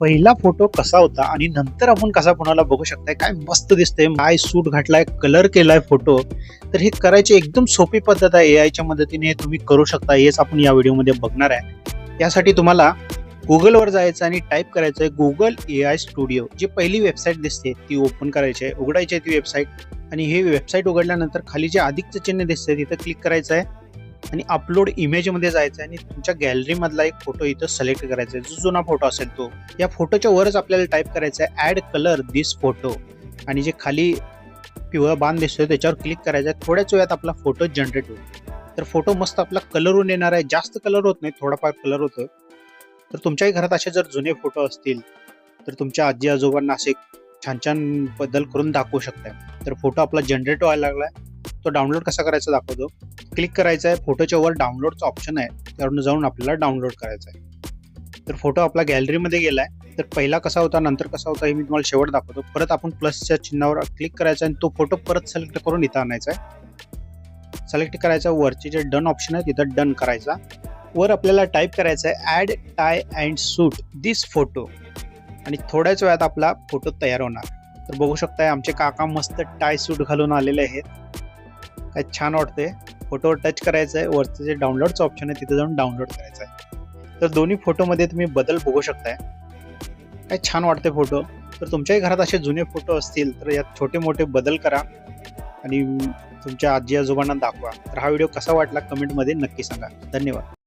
पहिला फोटो कसा होता आणि नंतर आपण कसा कोणाला बघू शकताय? काय मस्त दिसतंय काय सूट घातलाय कलर केलाय फोटो तर हे करायची एकदम सोपी पद्धत आहे ए आयच्या मदतीने तुम्ही करू शकता हेच आपण या व्हिडिओमध्ये बघणार आहे. यासाठी तुम्हाला गुगलवर जायचं आणि टाईप करायचं आहे गुगल ए आय स्टुडिओ जी पहिली वेबसाईट दिसते ती ओपन करायची आहे उघडायची आहे ती वेबसाईट आणि हे वेबसाईट उघडल्यानंतर खाली जे अधिकचं चिन्ह दिसतंय तिथं क्लिक करायचं आहे. आणि अपलोड इमेजमध्ये जायचं आहे आणि तुमच्या गॅलरीमधला एक फोटो इथं सिलेक्ट करायचा आहे जो जुना फोटो असेल तो. या फोटोच्या वरच आपल्याला टाईप करायचं आहे ॲड कलर दिस फोटो आणि जे खाली पिवळा बाण दिसतोय त्याच्यावर क्लिक करायचं आहे थोड्याच वेळात आपला फोटो जनरेट होईल. तर फोटो मस्त आपला कलरून येणार आहे. जास्त कलर होत नाही थोडाफार कलर होतो तर तुमच्याही घरात असे जर जुने फोटो असतील तर तुमच्या आजी आजोबांना असे छान छान बदल करून दाखवू शकताय. तर फोटो आपला जनरेट व्हायला लागलाय. तो डाउनलोड कसा करायचा दाखवतो. क्लिक करायचा आहे फोटोच्या वर डाउनलोडचा ऑप्शन आहे. त्यावरून जाऊन आपल्याला डाउनलोड करायचा आहे तर फोटो आपला गॅलरीमध्ये गेलाय. तर पहिला कसा होता नंतर कसा होता हे मी तुम्हाला शेवट दाखवतो. परत आपण प्लसच्या चिन्हावर क्लिक करायचं आणि तो फोटो परत सिलेक्ट करून इथं आणायचा आहे सिलेक्ट करायचा वरचे जे डन ऑप्शन आहे तिथं डन करायचा. वर आपल्याला टाईप करायचं आहे add tie and suit this photo आणि थोड्याच वेळात आपला फोटो तयार होणार. तर बघू शकताय आमचे काका मस्त टाय सूट घालून आलेले आहेत. काय छान वाटते फोटोवर टच करायचं आहे वरचं जे डाउनलोडचं ऑप्शन आहे तिथे जाऊन डाउनलोड करायचं आहे तर दोन्ही फोटोमध्ये तुम्ही बदल बघू शकताय. काय छान वाटते फोटो तर तुमच्याही घरात असे जुने फोटो असतील तर यात छोटे मोठे बदल करा आणि तुमच्या आजी आजोबांना दाखवा. तर हा व्हिडिओ कसा वाटला कमेंटमध्ये नक्की सांगा. धन्यवाद.